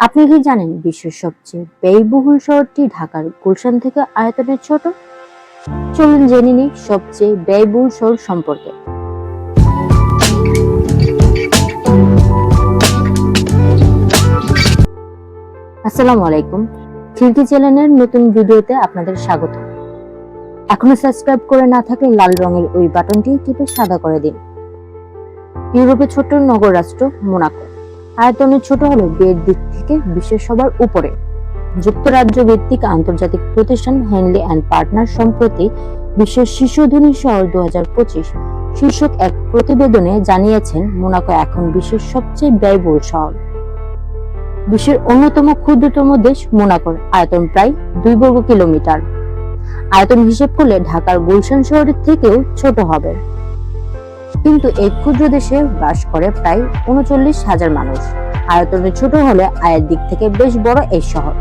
আপনি কি জানেন বিশ্বের সবচেয়ে ব্যয়বহুল শহরটি ঢাকার গুলশান থেকে আয়তনে ছোট? চলুন জেনে নিই সবচেয়ে ব্যয়বহুল শহর সম্পর্কে। আসসালামু আলাইকুম। খিলকি চ্যানেলের নতুন ভিডিওতে আপনাদের স্বাগত। এখনও সাবস্ক্রাইব করে না থাকলে লাল রঙের ওই বাটনটি টিপে সাদা করে দিন। ইউরোপের ছোট্ট নগর রাষ্ট্র মোনাকো। আয়তনে ছোট হলেও বিয়ের দিক থেকে বিশ্বের সবার উপরে। যুক্তরাজ্য ভিত্তিক আন্তর্জাতিক প্রতিষ্ঠান হেনলি অ্যান্ড পার্টনার সম্প্রতি বিশ্বের শীর্ষ ধনী শহর দু শীর্ষক এক প্রতিবেদনে জানিয়েছেন, মোনাকো এখন বিশ্বের সবচেয়ে ব্যয়বহুল শহর। বিশ্বের অন্যতম ক্ষুদ্রতম দেশ মোনাকোর আয়তন প্রায় দুই বর্গ কিলোমিটার। আয়তন হিসেব করলে ঢাকার গুলশান শহরের থেকেও ছোট হবে। কিন্তু এই ক্ষুদ্র দেশে বাস করে প্রায় উনচল্লিশ হাজার মানুষ। আয়তনে ছোট হলে আয়ের দিক থেকে বেশ বড় এই শহর।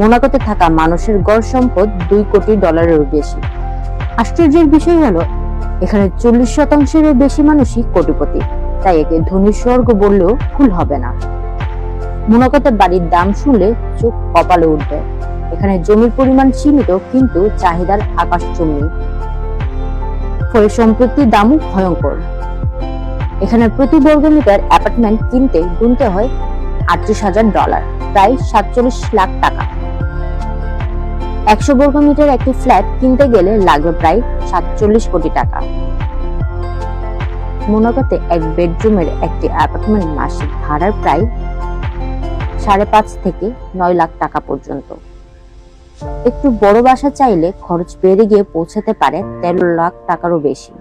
মোনাকোতে থাকা মানুষের গড় সম্পদ দুই কোটি ডলারেরও বেশি। আশ্চর্যের বিষয় হলো, এখানে চল্লিশ শতাংশেরও বেশি মানুষই কোটিপতি। তাই একে ধনী স্বর্গ বললেও ভুল হবে না। মোনাকোতে বাড়ির দাম শুনলে চোখ কপালে উঠবে। এখানে জমির পরিমাণ সীমিত, কিন্তু চাহিদার আকাশ চুম্বি। ফলে সম্পত্তির দামও ভয়ঙ্কর। এখানে প্রতি বর্গ মিটার অ্যাপার্টমেন্ট কিনতে গুনতে হয় আটত্রিশ হাজার ডলার, প্রায় সাতচল্লিশ লাখ টাকা। একশো বর্গ মিটার একটি ফ্ল্যাট কিনতে গেলে লাগবে প্রায় সাতচল্লিশ কোটি টাকা। মোনাকোতে এক বেডরুমের একটি অ্যাপার্টমেন্ট মাসিক ভাড়ার প্রায় সাড়ে পাঁচ থেকে নয় লাখ টাকা পর্যন্ত। একটু বড় বাসা চাইলে খরচ বেড়ে গিয়ে পৌঁছাতে পারে তেরো লাখ টাকারও বেশি।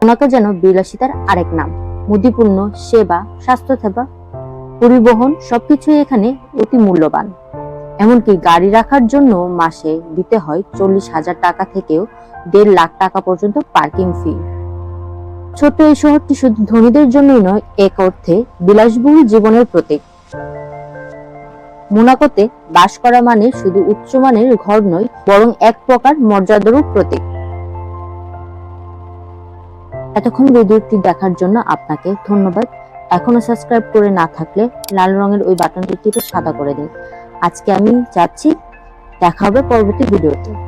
মোনাকো যেন বিলাসিতার আরেক নাম মুদিপূর্ণ সেবা, স্বাস্থ্যসেবা, পরিবহন, সবকিছুই এখানে অতি মূল্যবান। এমনকি গাড়ি রাখার জন্য মাসে দিতে হয় চল্লিশ হাজার টাকা থেকেও দেড় লাখ টাকা পর্যন্ত পার্কিং ফি। ছোট্ট এই শহরটি শুধু ধনীদের জন্যই নয়, এক অর্থে বিলাসবহুল জীবনের প্রতীক। মোনাকোতে বাস করা মানে শুধু উচ্চমানের ঘর নয়, বরং এক প্রকার মর্যাদারও প্রতীক। এতক্ষণ ভিডিওটি দেখার জন্য আপনাকে ধন্যবাদ। এখনও সাবস্ক্রাইব করে না থাকলে লাল রঙের ওই বাটনটি টিপে সাদা করে দিন। আজকে আমি যাচ্ছি, দেখা হবে পরবর্তী ভিডিওতে।